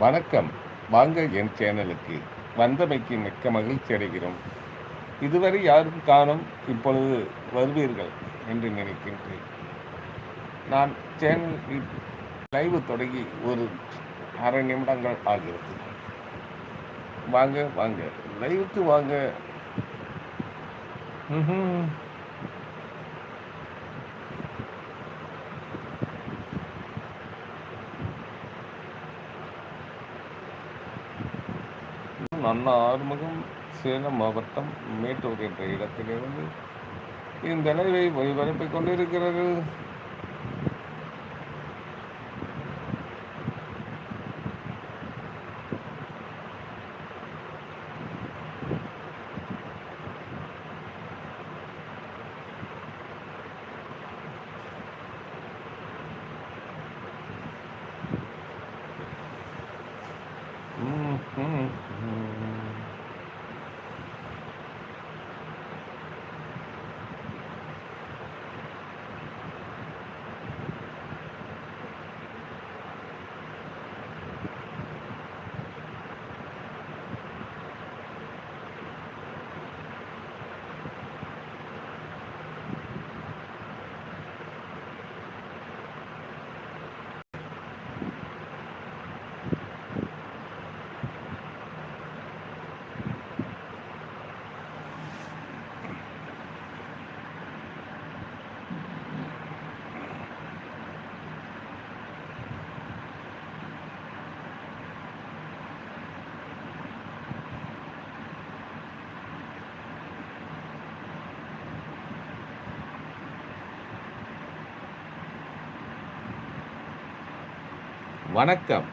வணக்கம். வாங்க என் சேனலுக்கு. வந்தமைக்கு மிக்க மகிழ்ச்சி அடைகிறோம். இதுவரை யாரும் காணும் இப்பொழுது வருவீர்கள் என்று நினைக்கின்றேன். நான் சேனல் லைவ் தொடங்கி ஒரு அரை நிமிடங்கள் ஆகிறது. வாங்க வாங்க. லைவுக்கு வாங்க. ம்ஹும். அண்ணா ஆறுமுகம் சேலம் மாவட்டம் மேட்டூர் என்ற இடத்திலிருந்து இந்த நிலவை ஒளிபரப்பிக் கொண்டிருக்கிறது. வணக்கம்.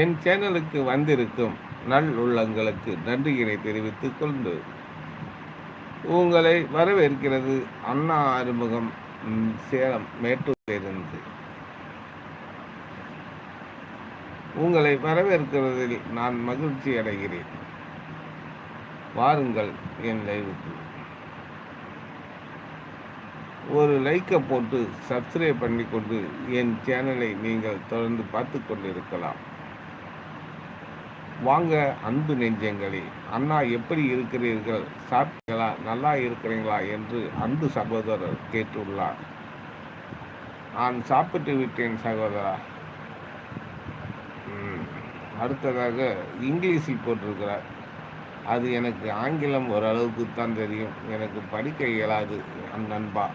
என் சேனலுக்கு வந்திருக்கும் நல் உள்ளங்களுக்கு நன்றியினை தெரிவித்துக் கொண்டு உங்களை வரவேற்கிறது அண்ணா அறிமுகம் சேலம் மேட்டூரிலிருந்து. உங்களை வரவேற்கிறதில் நான் மகிழ்ச்சி அடைகிறேன் வாருங்கள் என் லைவுக்கு. ஒரு லைக்கை போட்டு சப்ஸ்கிரைப் பண்ணிக்கொண்டு என் சேனலை நீங்கள் தொடர்ந்து பார்த்து கொண்டிருக்கலாம். வாங்க அன்பு நெஞ்சங்களே அண்ணா எப்படி இருக்கிறீர்கள்? சாப்பிட்டீங்களா நல்லா இருக்கிறீங்களா என்று அன்பு சகோதரர் கேட்டுள்ளார். நான் சாப்பிட்டு விட்டேன் சகோதரா. அடுத்ததாக இங்கிலீஷில் போட்டிருக்கிறார். அது எனக்கு ஆங்கிலம் ஓரளவுக்கு தான் தெரியும். எனக்கு படிக்க இயலாது அந் நண்பா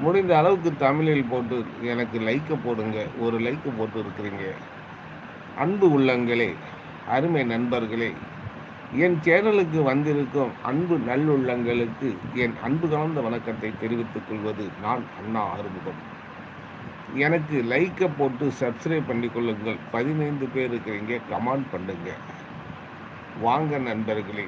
முடிந்த அளவுக்கு தமிழில் போட்டு எனக்கு லைக்கை போடுங்க ஒரு லைக்கு போட்டு இருக்கிறீங்க அன்பு உள்ளங்களே அருமை நண்பர்களே என் சேனலுக்கு வந்திருக்கும் அன்பு நல்லுள்ளங்களுக்கு என் அன்பு கலந்த வணக்கத்தை தெரிவித்துக் கொள்வது நான் அண்ணா ஆறுமுகம். எனக்கு லைக்கை போட்டு சப்ஸ்கிரைப் பண்ணி கொள்ளுங்கள். பதினைந்து பேர் இருக்கிறீங்க கமெண்ட் பண்ணுங்க. வாங்க நண்பர்களே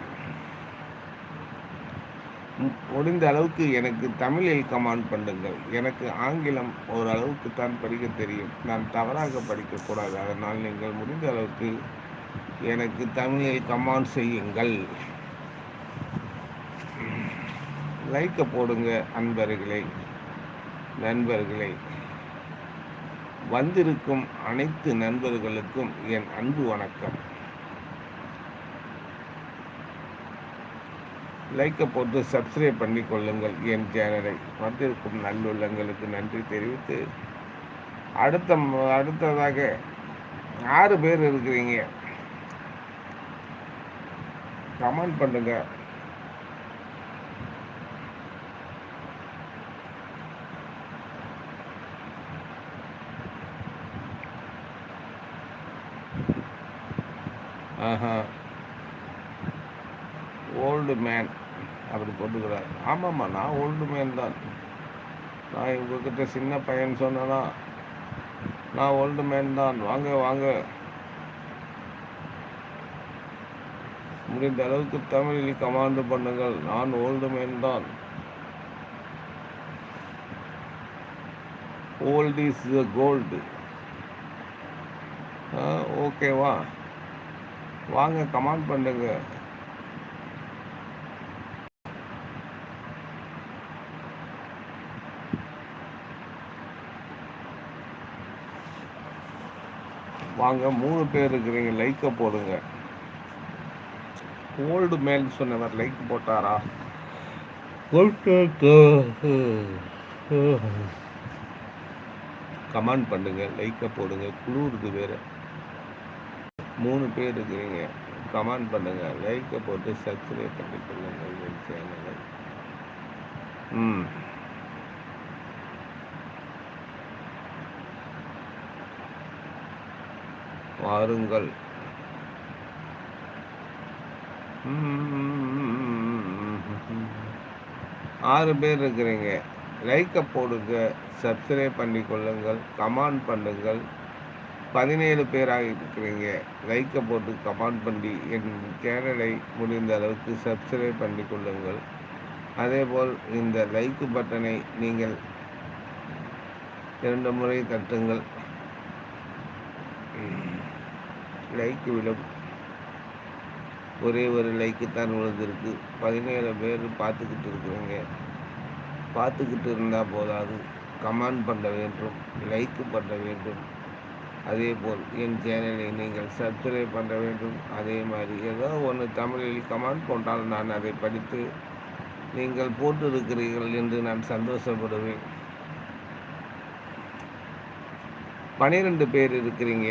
முடிந்த அளவுக்கு எனக்கு தமிழில் கமாண்ட் பண்ணுங்கள். எனக்கு ஆங்கிலம் ஓரளவுக்கு தான் படிக்க தெரியும். நான் தவறாக படிக்கக்கூடாது அதனால் நீங்கள் முடிந்த அளவுக்கு எனக்கு தமிழில் கமாண்ட் செய்யுங்கள். லைக்கை போடுங்க அன்பர்களே நண்பர்களே. வந்திருக்கும் அனைத்து நண்பர்களுக்கும் என் அன்பு வணக்கம். லைக்கை போட்டு சப்ஸ்கிரைப் பண்ணி கொள்ளுங்கள் என் சேனலை. வந்திருக்கும் நல்லுள்ளங்களுக்கு நன்றி தெரிவித்து அடுத்த அடுத்ததாக ஆறு பேர் இருக்கிறீங்க. கமெண்ட் பண்ணுங்க. ஆஹா. ஓல்டு மேன் அப்படி போட்டுக்கிறார். ஆமாம்மா நான் ஓல்டு மேன் தான். நான் உங்ககிட்ட சின்ன பையன் சொன்னேன்னா நான் ஓல்டு மேன் தான். வாங்க வாங்க. முடிந்த அளவுக்கு தமிழில் கமாண்டு பண்ணுங்கள். நான் ஓல்டு மேன் தான். ஓல்ட் இஸ் த கோல்டு ஓகேவா வாங்க கமாண்ட் பண்ணுங்க. வாங்க மூணு பேர் இருக்கிறீங்க லைக்கை போடுங்க. ஓல்டு மேல் சொன்னவர் லைக் போட்டாரா? கமெண்ட் பண்ணுங்க லைக்கை போடுங்க குளிருது வேற. மூணு பேர் இருக்கிறீங்க கமெண்ட் பண்ணுங்க லைக்கை போட்டு சப்ஸ்கிரைப் பண்ணிக்கொள்ளுங்கள் என் சேனலை ம். வாருங்கள். ஆறு பேர் இருக்கிறீங்க. லைக்கை போடுங்க சப்ஸ்கிரைப் பண்ணிக்கொள்ளுங்கள் கமெண்ட் பண்ணுங்கள். பதினேழு பேராக இருக்கிறீங்க. லைக்கை போட்டு கமெண்ட் பண்ணி என் சேனலை முடிந்த அளவுக்கு சப்ஸ்கிரைப் பண்ணிக்கொள்ளுங்கள் அதேபோல் இந்த லைக் பட்டனை நீங்கள் இரண்டு முறை தட்டுங்கள். லைக் விழும் ஒரே ஒரு லைக்கு தான் விழுந்திருக்கு பதினேழு பேர் பார்த்துக்கிட்டு இருக்கிறீங்க. பார்த்துக்கிட்டு இருந்தால் போதாது. கமெண்ட் பண்ண வேண்டும். லைக்கு பண்ண வேண்டும். அதே போல் என் சேனலை நீங்கள் சப்ஸ்கிரைப் பண்ண வேண்டும். அதே மாதிரி ஏதோ ஒன்று தமிழில் கமெண்ட் போட்டால் நான் அதை படித்து நீங்கள் போட்டிருக்கிறீர்கள் என்று நான் சந்தோஷப்படுவேன். பனிரெண்டு பேர் இருக்கிறீங்க.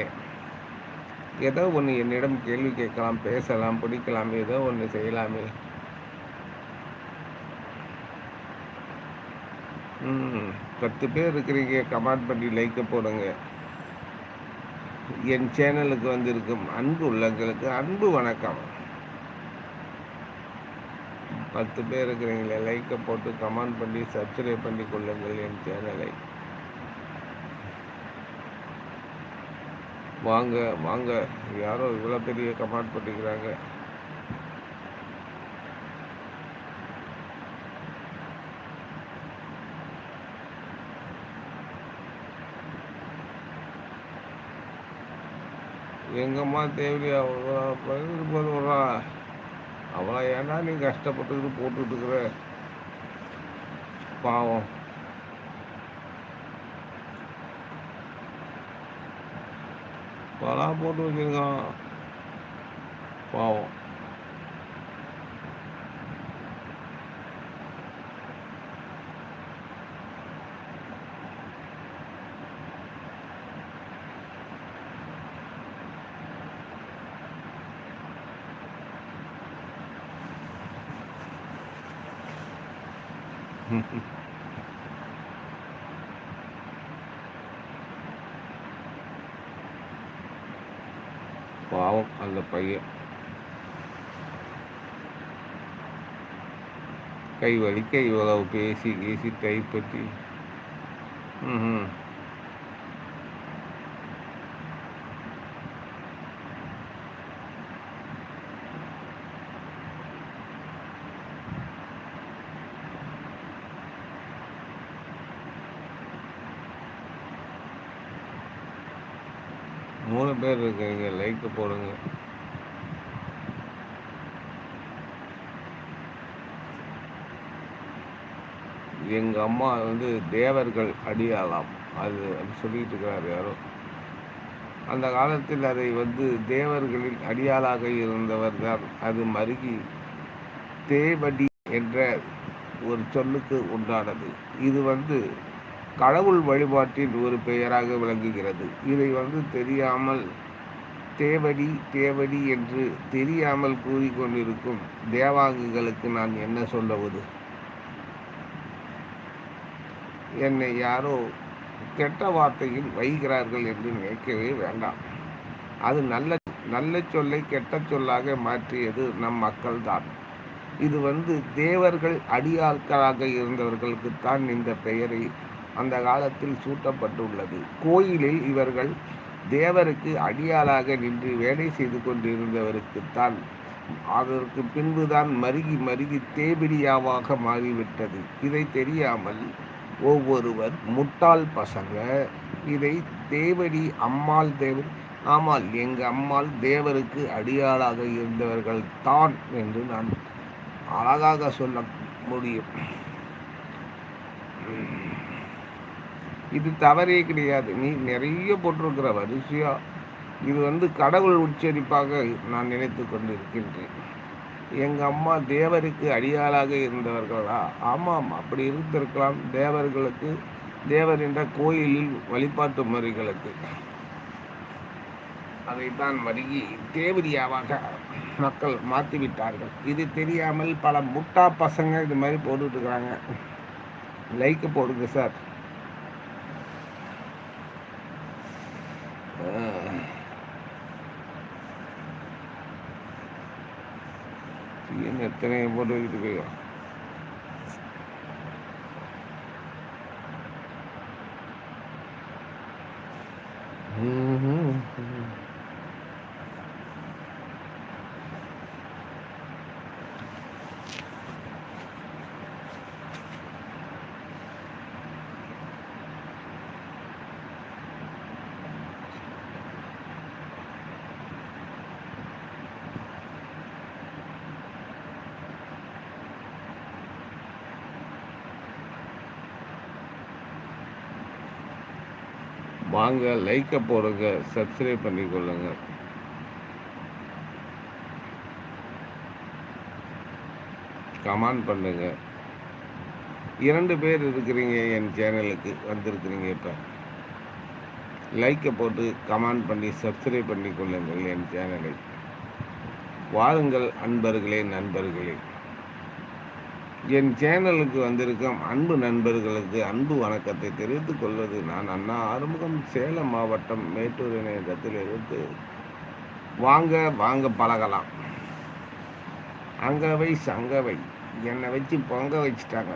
ஏதோ ஒன்று என்னிடம் கேள்வி கேட்கலாம் பேசலாம் பிடிக்கலாம் ஏதோ ஒன்று செய்யலாமே. ம் பத்து பேர் இருக்கிறீங்க கமெண்ட் பண்ணி லைக்கை போடுங்க. என் சேனலுக்கு வந்திருக்கும் அன்பு உள்ளங்களுக்கு அன்பு வணக்கம். பத்து பேர் இருக்கிறீங்களே லைக்கை போட்டு கமெண்ட் பண்ணி சப்ஸ்கிரைப் பண்ணி கொள்ளுங்கள் என் சேனலை வாங்க வாங்க. யாரோ இவ்வளோ பெரிய கமெண்ட் பண்ணிக்கிறாங்க. எங்கம்மா தேவையா பதினெட்டு போது வரா அவளை ஏன்னா நீ கஷ்டப்பட்டுக்கிட்டு போட்டுட்டு பாவம். பலா போட்டு வச்சிருக்கான். பாவம். பாவம் அந்த பையன். கை வலிக்க இவ்வளவு பேசி பேசி கைப்பற்றி ம் மூணு பேர் இருக்கீங்க லைக் போடுங்க. எங்கள் அம்மா வந்து தேவர்கள் அடியாளாம். அது அப்படி சொல்லிட்டு இருக்கிறார் யாரோ. அந்த காலத்தில் அதை வந்து தேவர்களின் அடியாளாக இருந்தவர் தான் அது மருகி தேவடி என்ற ஒரு சொல்லுக்கு உண்டானது. இது வந்து கடவுள் வழிபாட்டின் ஒரு பெயராக விளங்குகிறது. இதை வந்து தெரியாமல் தேவடி தேவடி என்று தெரியாமல் கூறிக்கொண்டிருக்கும் தேவாங்குகளுக்கு நான் என்ன சொல்லுவது? என்னை யாரோ கெட்ட வார்த்தையில் வைகிறார்கள் என்று நினைக்கவே வேண்டாம். அது நல்ல நல்ல சொல்லை கெட்ட சொல்லாக மாற்றியது நம் மக்கள்தான். இது வந்து தேவர்கள் அடியாட்களாக இருந்தவர்களுக்குத்தான் இந்த பெயரை அந்த காலத்தில் சூட்டப்பட்டுள்ளது. கோயிலில் இவர்கள் தேவருக்கு அடியாளாக நின்று வேலை செய்து கொண்டிருந்தவருக்குத்தான் அதற்கு பின்புதான் மருகி மருகி தேபிடியாவாக மாறிவிட்டது. இதை தெரியாமல் ஒவ்வொருவர் முட்டாள் பசங்க. இதை தேவடி அம்மாள் தேவ ஆமால் எங்கள் அம்மாள் தேவருக்கு அடியாளாக இருந்தவர்கள் தான் என்று நான் அழகாக சொல்ல முடியும். இது தவறே கிடையாது. நீ நிறைய போட்டிருக்கிற வரிசையாக இது வந்து கடவுள் உச்சரிப்பாக நான் நினைத்து கொண்டிருக்கின்றேன். எங்கள் அம்மா தேவருக்கு அடியாளாக இருந்தவர்களா? ஆமாம் அப்படி இருந்திருக்கலாம். தேவர்களுக்கு தேவர் என்ற கோயிலில் வழிபாட்டு முறைகளுக்கு. அதைத்தான் வருகி தேவரியாவாக மக்கள் மாற்றிவிட்டார்கள். இது தெரியாமல் பல முட்டா பசங்க இது மாதிரி போட்டுட்டு இருக்கிறாங்க லைக்கு போடுங்க சார். இன்னும் எத்தனை போட்டு போயிடும் Mm-hmm. வாங்க லைக்கை போடுங்க சப்ஸ்கிரைப் பண்ணிக்கொள்ளுங்க. கமெண்ட் பண்ணுங்க. இரண்டு பேர் இருக்கிறீங்க என் சேனலுக்கு வந்திருக்கிறீங்க இப்போ. லைக்கை போட்டு கமெண்ட் பண்ணி சப்ஸ்கிரைப் பண்ணி கொள்ளுங்கள் என் சேனலை வாருங்கள் அன்பர்களே நண்பர்களே. என் சேனலுக்கு வந்திருக்கும் அன்பு நண்பர்களுக்கு அன்பு வணக்கத்தை தெரிவித்துக் கொள்வது நான் அண்ணா ஆறுமுகம் சேலம் மாவட்டம் மேட்டூர் இணையத்தில் இருந்து. வாங்க வாங்க பழகலாம். அங்கவை சங்கவை. என்னை வச்சு பொங்க வச்சிட்டாங்க.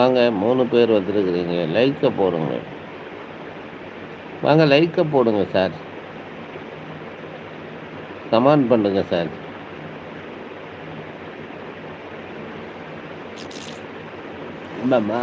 வாங்க மூணு பேர் வந்துருக்குறீங்க. லைக்கை போடுங்க. வாங்க லைக்கை போடுங்க சார் கமெண்ட் பண்ணுங்க சார் மாமா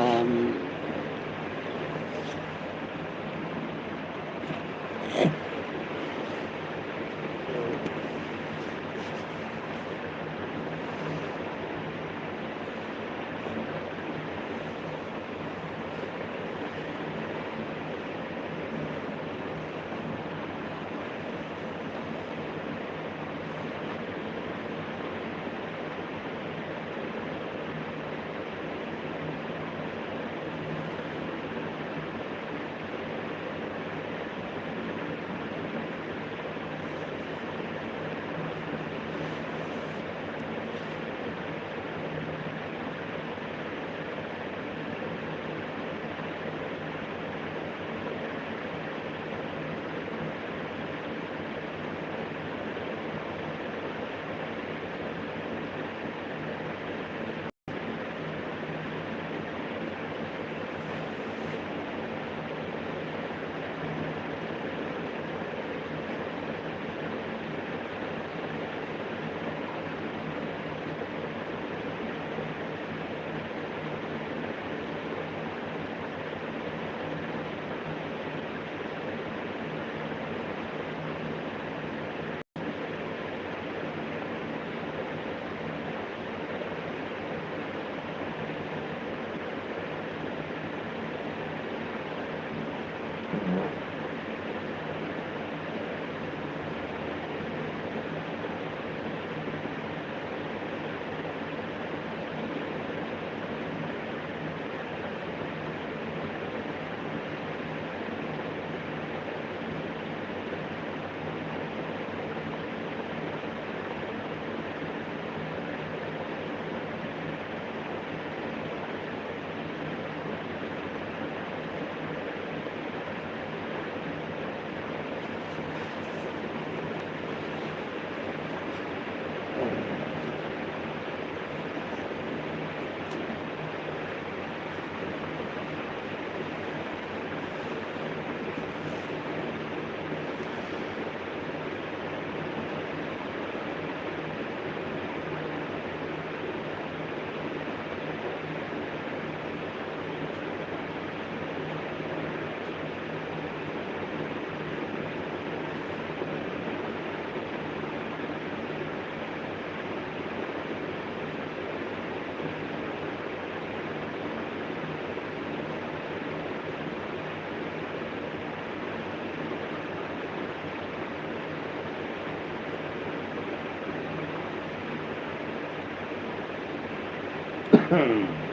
Hmm.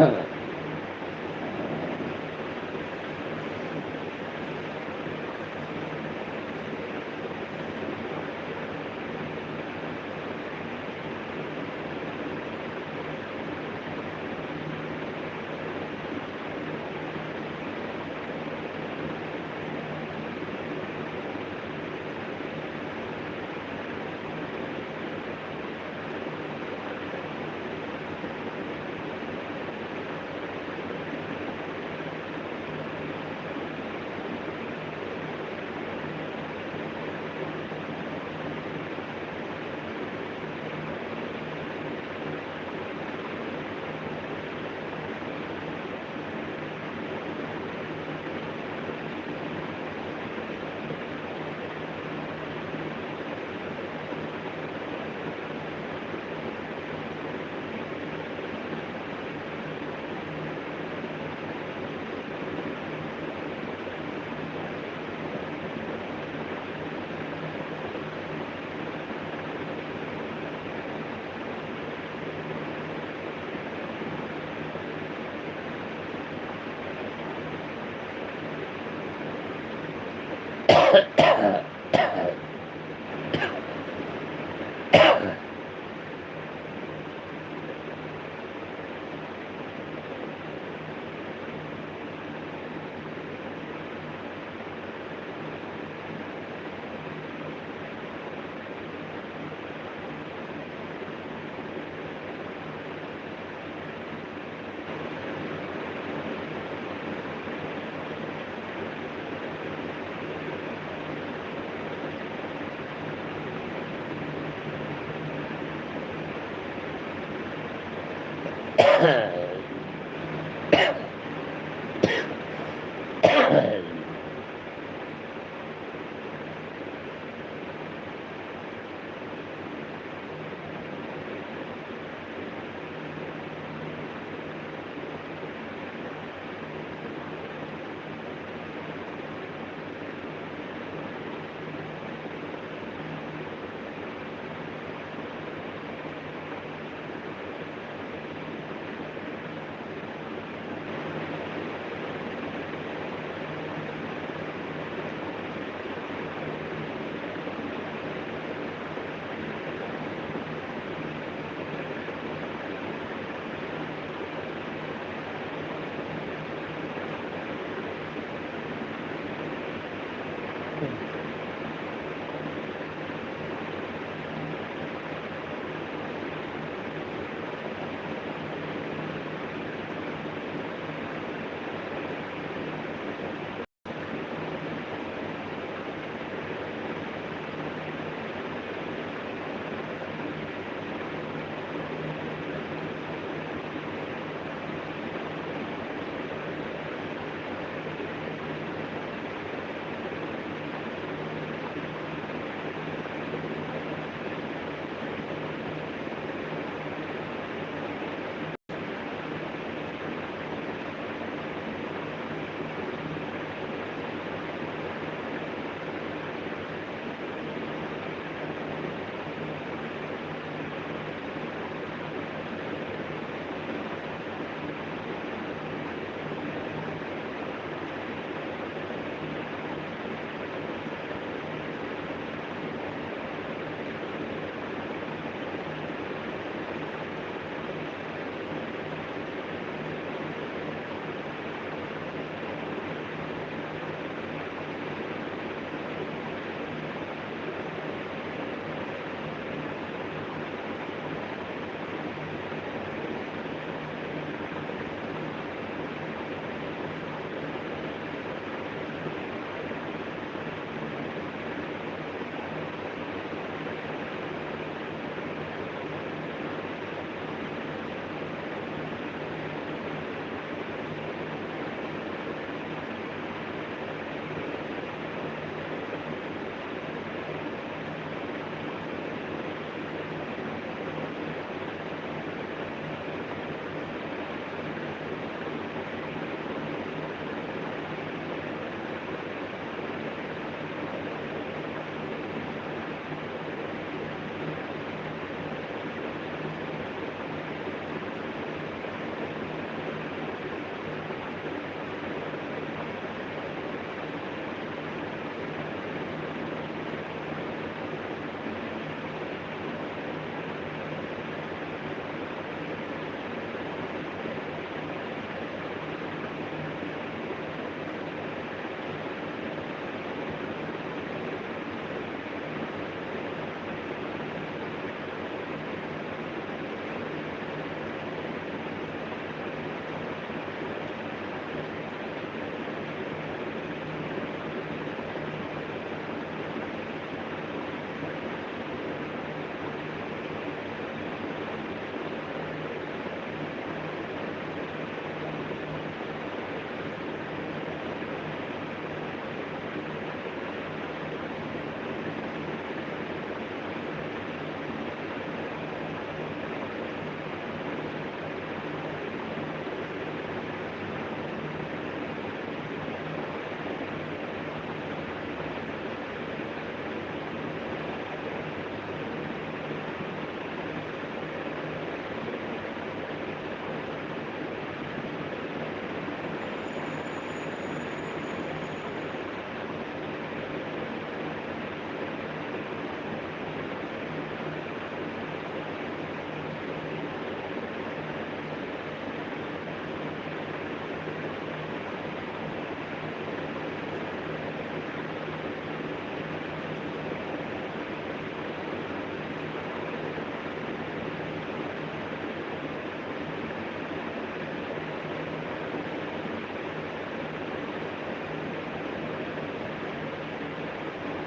heaven.